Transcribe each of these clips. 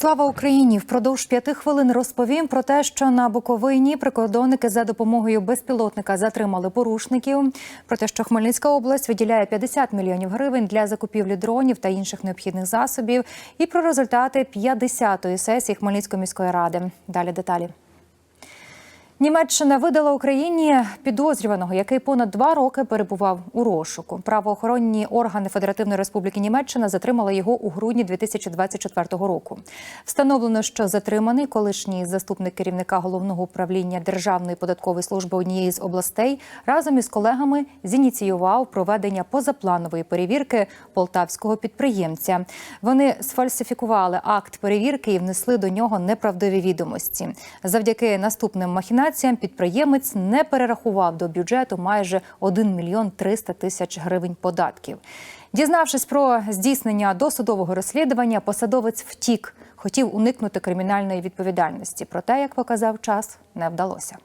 Слава Україні! Впродовж п'яти хвилин розповім про те, що на Буковині прикордонники за допомогою безпілотника затримали порушників. Про те, що Хмельницька область виділяє 50 мільйонів гривень для закупівлі дронів та інших необхідних засобів. І про результати 50-ї сесії Хмельницької міської ради. Далі деталі. Німеччина видала Україні підозрюваного, який понад два роки перебував у розшуку. Правоохоронні органи Федеративної Республіки Німеччина затримали його у грудні 2024 року. Встановлено, що затриманий колишній заступник керівника головного управління Державної податкової служби однієї з областей разом із колегами зініціював проведення позапланової перевірки полтавського підприємця. Вони сфальсифікували акт перевірки і внесли до нього неправдиві відомості. Завдяки наступним махінаціям підприємець не перерахував до бюджету майже 1 мільйон 300 тисяч гривень податків. Дізнавшись про здійснення досудового розслідування, посадовець втік, хотів уникнути кримінальної відповідальності. Проте, як показав час, не вдалося.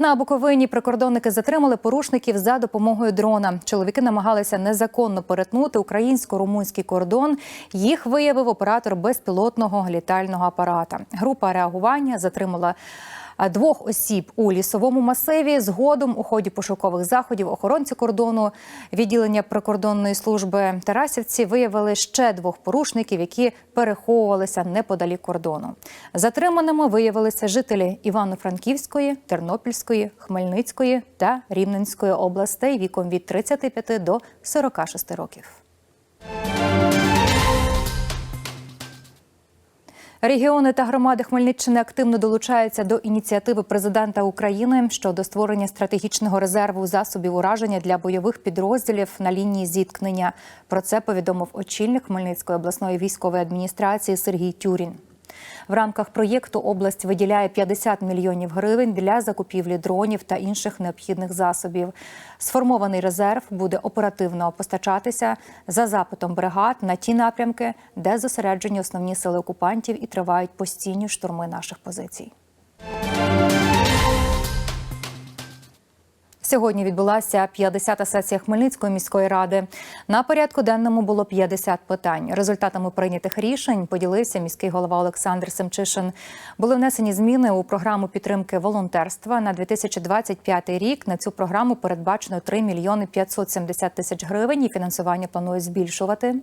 На Буковині прикордонники затримали порушників за допомогою дрона. Чоловіки намагалися незаконно перетнути українсько-румунський кордон. Їх виявив оператор безпілотного літального апарата. Група реагування затримала двох осіб у лісовому масиві. Згодом у ході пошукових заходів охоронці кордону відділення прикордонної служби Тарасівці виявили ще двох порушників, які переховувалися неподалік кордону. Затриманими виявилися жителі Івано-Франківської, Тернопільської, Хмельницької та Рівненської областей віком від 35 до 46 років. Регіони та громади Хмельниччини активно долучаються до ініціативи президента України щодо створення стратегічного резерву засобів ураження для бойових підрозділів на лінії зіткнення. Про це повідомив очільник Хмельницької обласної військової адміністрації Сергій Тюрін. В рамках проєкту область виділяє 50 мільйонів гривень для закупівлі дронів та інших необхідних засобів. Сформований резерв буде оперативно постачатися за запитом бригад на ті напрямки, де зосереджені основні сили окупантів і тривають постійні штурми наших позицій. Сьогодні відбулася 50-та сесія Хмельницької міської ради. На порядку денному було 50 питань. Результатами прийнятих рішень поділився міський голова Олександр Семчишин. Були внесені зміни у програму підтримки волонтерства на 2025 рік. На цю програму передбачено 3 мільйони 570 тисяч гривень. і Фінансування планують збільшувати.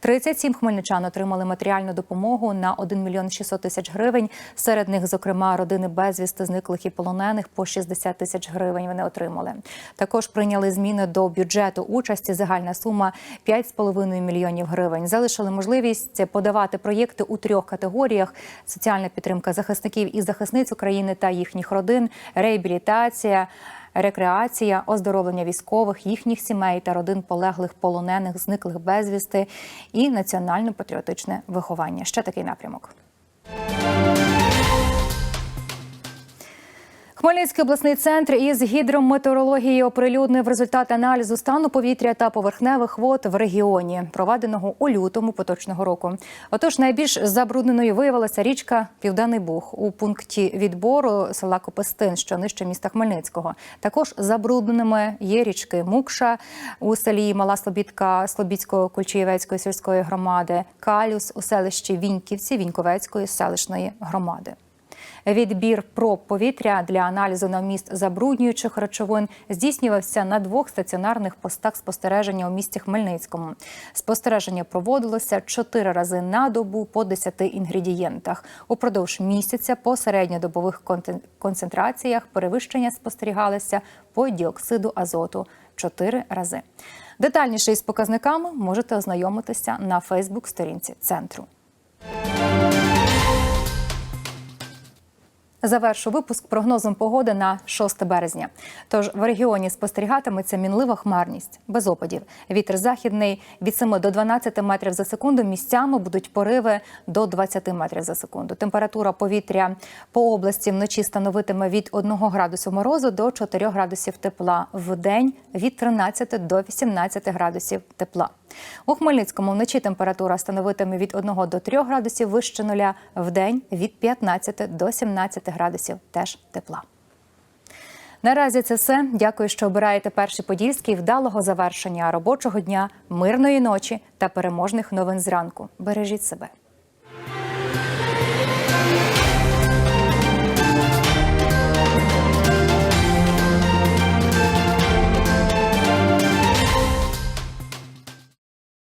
37 хмельничан отримали матеріальну допомогу на 1 мільйон 600 тисяч гривень. Серед них, зокрема, родини безвісти зниклих і полонених по 60 тисяч гривень. Вони отримали. Також прийняли зміни до бюджету участі. Загальна сума 5,5 мільйонів гривень. Залишили можливість подавати проєкти у трьох категоріях: соціальна підтримка захисників і захисниць України та їхніх родин, реабілітація. Рекреація, оздоровлення військових, їхніх сімей та родин полеглих полонених, зниклих безвісти і національно-патріотичне виховання. Ще такий напрямок. Хмельницький обласний центр із гідрометеорології оприлюднив результати аналізу стану повітря та поверхневих вод в регіоні, проведеного у лютому поточного року. Отож, найбільш забрудненою виявилася річка Південний Буг у пункті відбору села Копестин, що нижче міста Хмельницького. Також забрудненими є річки Мукша у селі Мала Слобідка Слобідської Кульчиєвецької сільської громади, Калюс у селищі Віньківці Віньковецької селищної громади. Відбір проб повітря для аналізу на вміст забруднюючих речовин здійснювався на двох стаціонарних постах спостереження у місті Хмельницькому. Спостереження проводилося чотири рази на добу по 10 інгредієнтах. Упродовж місяця по середньодобових концентраціях перевищення спостерігалися по діоксиду азоту чотири рази. Детальніше із показниками можете ознайомитися на Фейсбук-сторінці центру. Завершу випуск прогнозом погоди на 6 березня. Тож в регіоні спостерігатиметься мінлива хмарність без опадів. Вітер західний від 7 до 12 метрів за секунду. Місцями будуть пориви до 20 метрів за секунду. Температура повітря по області вночі становитиме від 1 градусу морозу до 4 градусів тепла. В день від 13 до 18 градусів тепла. У Хмельницькому вночі температура становитиме від 1 до 3 градусів вище нуля, в день від 15 до 17 градусів теж тепла. Наразі це все. Дякую, що обираєте перший подільський вдалого завершення робочого дня, мирної ночі та переможних новин зранку. Бережіть себе.